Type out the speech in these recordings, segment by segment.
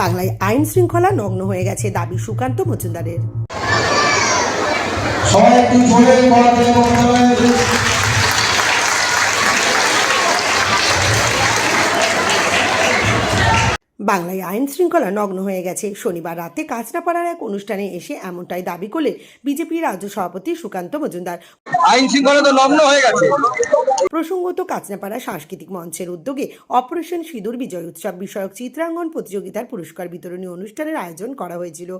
বাংলায় আইন শৃঙ্খলা নগ্ন হয়ে গেছে দাবি সুকান্ত মজুমদারের। সবাই একটু জোরে বাংলায় আইন শৃঙ্খলা নগ্ন হয়ে গেছে। শনিবার রাতে কাঁচরাপাড়ার এক অনুষ্ঠানে এসে এমনটাই দাবি করলেন বিজেপি রাজ্য সভাপতি সুকান্ত মজুমদার। আইন শৃঙ্খলা তো নগ্ন হয়ে গেছে। প্রসঙ্গত কাঁচরাপাড়া সাংস্কৃতিক মঞ্চের উদ্যোগে অপারেশন সিঁদুর বিজয় উৎসব বিষয়ক চিত্রাঙ্গন প্রতিযোগিতার পুরস্কার বিতরণী অনুষ্ঠানের আয়োজন করা হয়েছিল।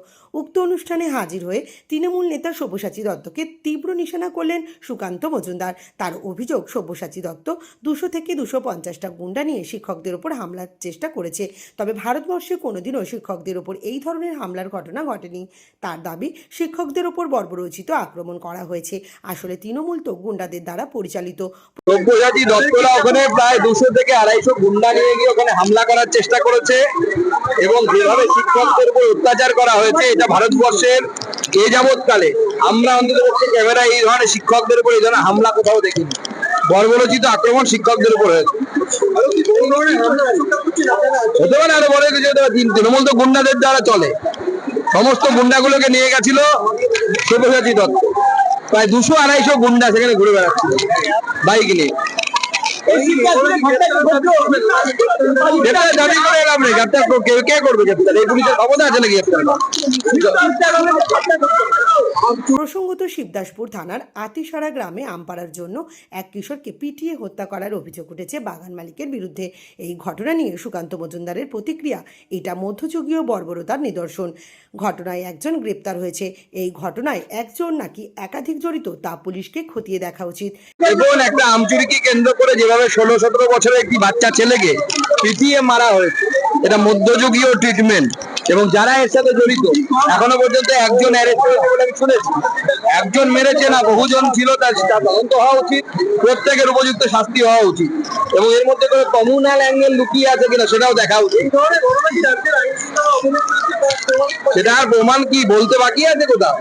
উক্ত অনুষ্ঠানে হাজির হয়ে তৃণমূল নেতা সব্যসাচী দত্তকে তীব্র নিশানা করলেন সুকান্ত মজুমদার। তার অভিযোগ সব্যসাচী দত্ত দুশো থেকে দুশো পঞ্চাশটা গুন্ডা নিয়ে শিক্ষকদের ওপর হামলার চেষ্টা করেছে। তবে ভারতবর্ষে কোনোদিনও শিক্ষকদের ওপর এই ধরনের হামলার ঘটনা ঘটেনি। তার দাবি, শিক্ষকদের ওপর বর্বরোচিত আক্রমণ করা হয়েছে। আসলে তৃণমূল তো গুন্ডাদের দ্বারা পরিচালিত। ওখানে প্রায় দুশো থেকে আড়াইশো গুন্ডা নিয়ে গিয়ে ওখানে হামলা করার চেষ্টা করেছে এবং যেভাবে শিক্ষকদের উপর অত্যাচার করা হয়েছে, এটা ভারতবর্ষের এ যাবৎকালে। আমরা অন্তত ক্যামেরা এই ধরনের শিক্ষকদের উপর এই ধরনের হামলা কোথাও দেখিনি। বর্বরচিত আক্রমণ শিক্ষকদের উপর হয়েছে। হতে পারে আরও কিছু তিন- তৃণমূল তো গুন্ডাদের দ্বারা চলে। সমস্ত গুন্ডাগুলোকে নিয়ে গেছিল সব্যসাচী দত্ত। প্রায় দুশো আড়াইশো গুন্ডা সেখানে ঘুরে বেড়াচ্ছিল, বাইক নিয়ে। দাবি করে গ্রেপ্তার কে করবে গ্রেপ্তার? এই পুলিশের ক্ষমতা আছে নাকি গ্রেপ্তার? প্রসঙ্গত শিবদাসপুর থানার আতিসারা গ্রামে আমপাড়ার জন্য এক কিশোরকে পিটিয়ে হত্যা করার অভিযোগ উঠেছে বাগান মালিকের বিরুদ্ধে। এই ঘটনা নিয়ে সুকান্ত মজুমদারের প্রতিক্রিয়া, এটা মধ্যযুগীয় বর্বরতার নিদর্শন। ঘটনায় একজন গ্রেপ্তার হয়েছে। এই ঘটনায় একজন নাকি একাধিক জড়িত তা পুলিশকে খতিয়ে দেখা উচিত। দেখুন, একটা আমচুরিকে কেন্দ্র করে যেভাবে ষোলো সতেরো বছরের একটি বাচ্চা ছেলেকে পিটিয়ে মারা হয়েছে, এটা মধ্যযুগীয় ট্রিটমেন্ট এবং যারা এর সাথে জড়িত, এখনও পর্যন্ত একজন একজন মেরেছে না, বহুজন ছিল তার তদন্ত হওয়া উচিত, প্রত্যেকের উপযুক্ত শাস্তি হওয়া উচিত। এবং এর মধ্যে করে কমিউনাল অ্যাঙ্গেল লুকিয়ে আছে কিনা সেটাও দেখা উচিত। সেটা আর প্রমাণ কি বলতে বাকি আছে কোথাও?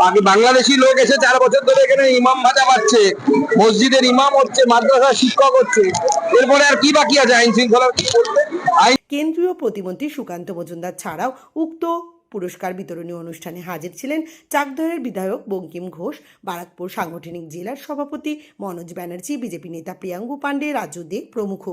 বাকি বাংলাদেশি লোক এসে চার বছর ধরে এখানে ইমাম ভাজা পাচ্ছে, মসজিদের ইমাম হচ্ছে, মাদ্রাসার শিক্ষক হচ্ছে। এরপরে আর কি বাকি আছে? আইন শৃঙ্খলা কি বলতে আইন কেন্দ্রীয় প্রতিমন্ত্রী সুকান্ত মজুমদার ছাড়াও উক্ত পুরস্কার বিতরণী অনুষ্ঠানে হাজির ছিলেন চাকদহের বিধায়ক বঙ্কিম ঘোষ, বারাকপুর সাংগঠনিক জেলার সভাপতি মনোজ ব্যানার্জি, বিজেপি নেতা প্রিয়াঙ্গু পাণ্ডে রাজু দে প্রমুখ।